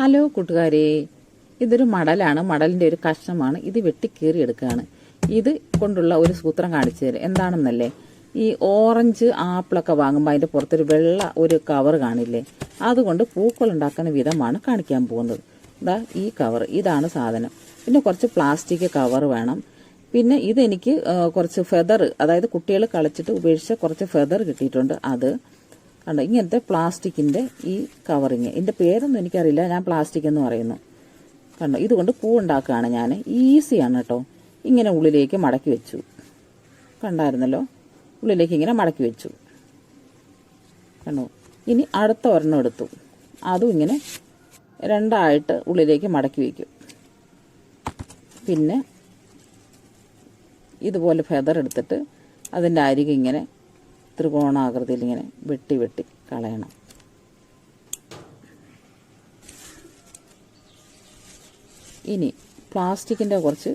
Hello കൂട്ടുകാരെ ഇതൊരു മടലാണ് മടലിന്റെ ഒരു കഷ്ണമാണ്. ഇത് വെട്ടി കീറിയെടുക്കുകയാണ് ഇത് കൊണ്ടുള്ള ഒരു സൂത്രം കാണിച്ചു തരാം. എന്താണെന്നല്ലേ? ഈ ഓറഞ്ച് ആപ്പിളൊക്കെ വാങ്ങുമ്പോൾ അതിന്റെ പുറത്തൊരു വെള്ള ഒരു കവർ കാണില്ലേ? അതുകൊണ്ട് പൂക്കൾ ഉണ്ടാക്കുന്ന വിധമാണ് കാണിക്കാൻ പോകുന്നത്. ഇതാ ഈ കവർ. ഇതാണ് സാധനം. പിന്നെ കുറച്ച് പ്ലാസ്റ്റിക് കവർ വേണം. പിന്നെ ഇതെനിക്ക് കുറച്ച് ഫെദർ അതായത് കുട്ടികൾ കളിച്ചിട്ട് ഉപേക്ഷിച്ച കുറച്ച് ഫെദർ കിട്ടിയിട്ടുണ്ട്. അത് കണ്ടോ ഇങ്ങനത്തെ പ്ലാസ്റ്റിക്കിന്റെ ഈ കവറിങ് ഇതിന്റെ പേരൊന്നും എനിക്കറിയില്ല ഞാൻ പ്ലാസ്റ്റിക് എന്ന് പറയുന്നു. കണ്ടോ ഇതുകൊണ്ട് പൂ ഉണ്ടാക്കുകയാണ് ഞാൻ ഈസിയാണ് കേട്ടോ. ഇങ്ങനെ ഉള്ളിലേക്ക് മടക്കി വെച്ചു. കണ്ടായിരുന്നല്ലോ? ഉള്ളിലേക്ക് ഇങ്ങനെ മടക്കി വെച്ചു. കണ്ടോ ഇനി അടുത്ത ഒരെണ്ണം എടുത്തു. അതും ഇങ്ങനെ രണ്ടായിട്ട് ഉള്ളിലേക്ക് മടക്കി വയ്ക്കും പിന്നെ ഇതുപോലെ ഫെദർ എടുത്തിട്ട് അതിന്റെ അരികെ ഇങ്ങനെ ത്രികോണാകൃതിയിൽ ഇങ്ങനെ വെട്ടി വെട്ടി കളയണം. ഇനി പ്ലാസ്റ്റിക്കിന്റെ കുറച്ച്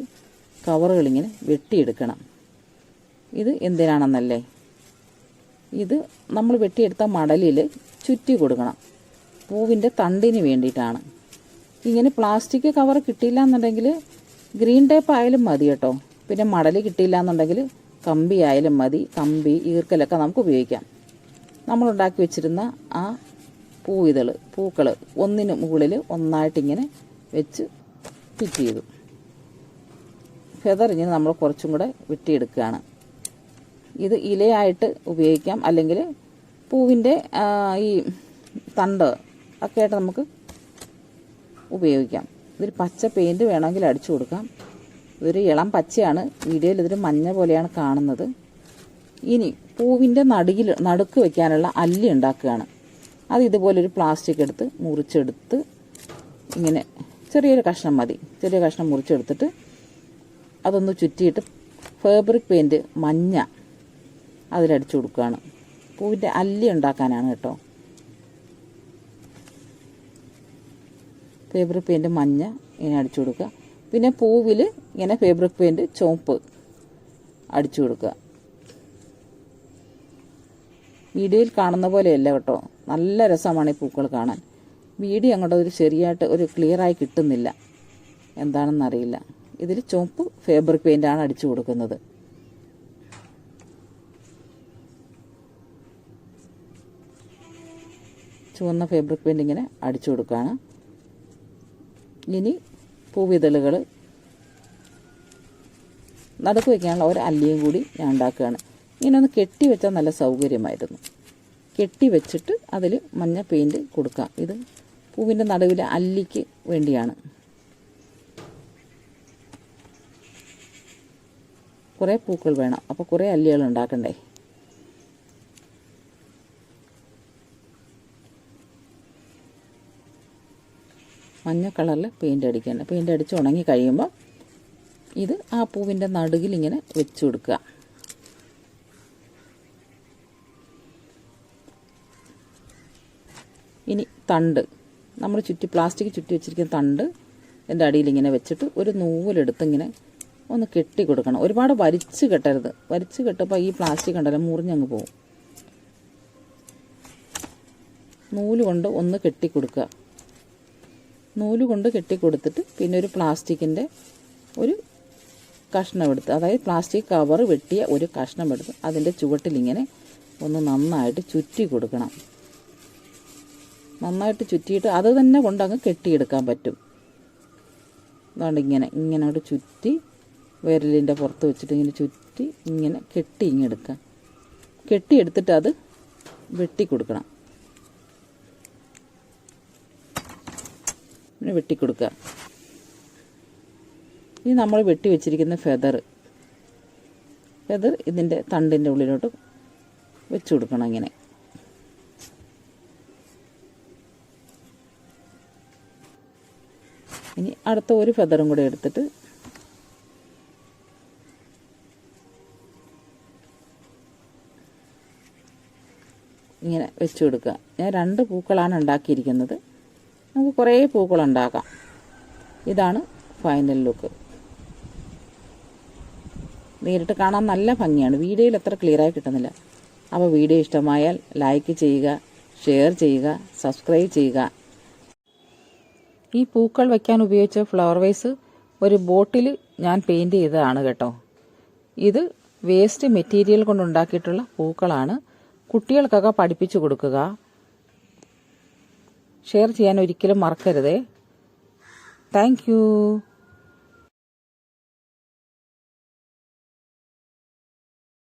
കവറുകൾ ഇങ്ങനെ വെട്ടിയെടുക്കണം. ഇത് എന്തിനാണെന്നല്ലേ? ഇത് നമ്മൾ വെട്ടിയെടുത്ത മടലിൽ ചുറ്റി കൊടുക്കണം. പൂവിന്റെ തണ്ടിന് വേണ്ടിയിട്ടാണ്. ഇങ്ങനെ പ്ലാസ്റ്റിക് കവർ കിട്ടിയില്ല എന്നുണ്ടെങ്കിൽ ഗ്രീൻ ടേപ്പ് ആയാലും മതി കേട്ടോ. പിന്നെ മടൽ കിട്ടിയില്ല എന്നുണ്ടെങ്കിൽ കമ്പി ആയാലും മതി കമ്പി ഈർക്കലൊക്കെ നമുക്ക് ഉപയോഗിക്കാം. നമ്മൾ ഉണ്ടാക്കി വെച്ചിരുന്ന ആ പൂ ഇതൾ പൂക്കൾ ഒന്നിന് മുകളിൽ ഒന്നായിട്ടിങ്ങനെ വെച്ച് ഫിറ്റ് ചെയ്തു. ഫെതറിഞ്ഞ് നമ്മൾ കുറച്ചും കൂടെ വെട്ടിയെടുക്കുകയാണ്. ഇത് ഇലയായിട്ട് ഉപയോഗിക്കാം. അല്ലെങ്കിൽ പൂവിന്റെ ഈ തണ്ട് ഒക്കെ ആയിട്ട് നമുക്ക് ഉപയോഗിക്കാം. ഇതിൽ പച്ച പെയിന്റ് വേണമെങ്കിൽ അടിച്ചു കൊടുക്കാം. ഇതൊരു ഇളം പച്ചയാണ്. വീഡിയോയിൽ ഇതൊരു മഞ്ഞ പോലെയാണ് കാണുന്നത്. ഇനി പൂവിന്റെ നടുകിൽ നടുക്ക് വയ്ക്കാനുള്ള അല്ലി ഉണ്ടാക്കുകയാണ്. അത് ഇതുപോലൊരു പ്ലാസ്റ്റിക് എടുത്ത് മുറിച്ചെടുത്ത് ഇങ്ങനെ ചെറിയൊരു കഷ്ണം മതി. ചെറിയ കഷ്ണം മുറിച്ചെടുത്തിട്ട് അതൊന്ന് ചുറ്റിയിട്ട് ഫാബ്രിക് പെയിന്റ് മഞ്ഞ അതിലടിച്ചു കൊടുക്കുകയാണ്. പൂവിന്റെ അല്ലി ഉണ്ടാക്കാനാണ് കേട്ടോ. ഫേബ്രിക് പെയിന്റ് മഞ്ഞ ഇങ്ങനെ അടിച്ചു കൊടുക്കുക. പിന്നെ പൂവിൽ ഇങ്ങനെ ഫേബ്രിക് പെയിന്റ് ചുവപ്പ് അടിച്ചു കൊടുക്കുക. വീഡിയോയിൽ കാണുന്ന പോലെയല്ല കേട്ടോ. നല്ല രസമാണ് ഈ പൂക്കൾ കാണാൻ. വീഡിയോ അങ്ങോട്ട് ഒരു ശരിയായിട്ട് ഒരു ക്ലിയറായി കിട്ടുന്നില്ല. എന്താണെന്നറിയില്ല ഇതിൽ ചുവപ്പ് ഫേബ്രിക് പെയിന്റാണ് അടിച്ചു കൊടുക്കുന്നത്. ചുവന്ന ഫേബ്രിക് പെയിന്റ് ഇങ്ങനെ അടിച്ചു കൊടുക്കുകയാണ്. ഇനി പൂവിതളുകൾ നടുക്ക് വയ്ക്കാനുള്ള ഒരു അല്ലിയും കൂടി ഞാൻ ഉണ്ടാക്കുകയാണ്. ഇങ്ങനെ ഒന്ന് കെട്ടി വെച്ചാൽ നല്ല സൗകര്യമായിരുന്നു. കെട്ടി വെച്ചിട്ട് അതിൽ മഞ്ഞ പെയിന്റ് കൊടുക്കാം. ഇത് പൂവിന്റെ നടുവിലെ അല്ലിക്ക് വേണ്ടിയാണ്. കുറേ പൂക്കൾ വേണം. അപ്പോൾ കുറേ അല്ലികൾ ഉണ്ടാക്കണ്ടേ? മഞ്ഞ കളറിൽ പെയിന്റ് അടിക്കണം പെയിന്റ് അടിച്ച് ഉണങ്ങി കഴിയുമ്പോൾ ഇത് ആ പൂവിന്റെ നടുകിൽ ഇങ്ങനെ വെച്ച് കൊടുക്കുക. ഇനി തണ്ട്. നമ്മൾ ചുറ്റി പ്ലാസ്റ്റിക് ചുറ്റി വെച്ചിരിക്കുന്ന തണ്ട് എന്റെ അടിയിൽ ഇങ്ങനെ വെച്ചിട്ട് ഒരു നൂലെടുത്ത് ഇങ്ങനെ ഒന്ന് കെട്ടി കൊടുക്കണം. ഒരുപാട് വരിച്ച് കെട്ടരുത്. വരിച്ച് കെട്ടുമ്പോൾ ഈ പ്ലാസ്റ്റിക് ഉണ്ടല്ലോ മുറിഞ്ഞങ്ങ് പോകും നൂൽ കൊണ്ട് ഒന്ന് കെട്ടി കൊടുക്കുക. നൂൽ കൊണ്ട് കെട്ടി കൊടുത്തിട്ട് പിന്നെ ഒരു പ്ലാസ്റ്റിക്കിന്റെ ഒരു കഷ്ണം എടുത്ത് അതായത് പ്ലാസ്റ്റിക് കവർ വെട്ടിയ ഒരു കഷ്ണം എടുത്ത് അതിന്റെ ചുവട്ടിലിങ്ങനെ ഒന്ന് നന്നായിട്ട് ചുറ്റി കൊടുക്കണം. നന്നായിട്ട് ചുറ്റിയിട്ട് അത് തന്നെ കൊണ്ടങ്ങ് കെട്ടിയെടുക്കാൻ പറ്റും. അതുകൊണ്ട് ഇങ്ങനെ ഇങ്ങനോട്ട് ചുറ്റി വിരലിന്റെ പുറത്ത് വെച്ചിട്ട് ഇങ്ങനെ ചുറ്റി ഇങ്ങനെ കെട്ടി ഇങ്ങെടുക്കുക കെട്ടിയെടുത്തിട്ട് അത് വെട്ടി കൊടുക്കണം ഇങ്ങനെ വെട്ടിക്കൊടുക്കുക. ഇനി നമ്മൾ വെട്ടി വെച്ചിരിക്കുന്ന ഫെദർ ഫെദർ ഇതിന്റെ തണ്ടിന്റെ ഉള്ളിലോട്ട് വെച്ച് കൊടുക്കണം ഇങ്ങനെ. ഇനി അടുത്ത ഒരു ഫെദറും കൂടെ എടുത്തിട്ട് ഇങ്ങനെ വെച്ച് കൊടുക്കുക. ഞാൻ രണ്ട് പൂക്കളാണ് ഉണ്ടാക്കിയിരിക്കുന്നത്. നമുക്ക് കുറേ പൂക്കൾ ഉണ്ടാക്കാം ഇതാണ് ഫൈനൽ ലുക്ക് നേരിട്ട് കാണാൻ നല്ല ഭംഗിയാണ്. വീഡിയോയിൽ അത്ര ക്ലിയറായി കിട്ടുന്നില്ല. അപ്പോൾ വീഡിയോ ഇഷ്ടമായാൽ ലൈക്ക് ചെയ്യുക ഷെയർ ചെയ്യുക സബ്സ്ക്രൈബ് ചെയ്യുക. ഈ പൂക്കൾ വയ്ക്കാൻ ഉപയോഗിച്ച ഫ്ലവർ വൈസ് ഒരു ബോട്ടിൽ ഞാൻ പെയിന്റ് ചെയ്തതാണ് കേട്ടോ. ഇത് വേസ്റ്റ് മെറ്റീരിയൽ കൊണ്ടുണ്ടാക്കിയിട്ടുള്ള പൂക്കളാണ്. കുട്ടികൾക്കൊക്കെ പഠിപ്പിച്ചു കൊടുക്കുക. ഷെയർ ചെയ്യാൻ ഒരിക്കലും മറക്കരുതേ. താങ്ക്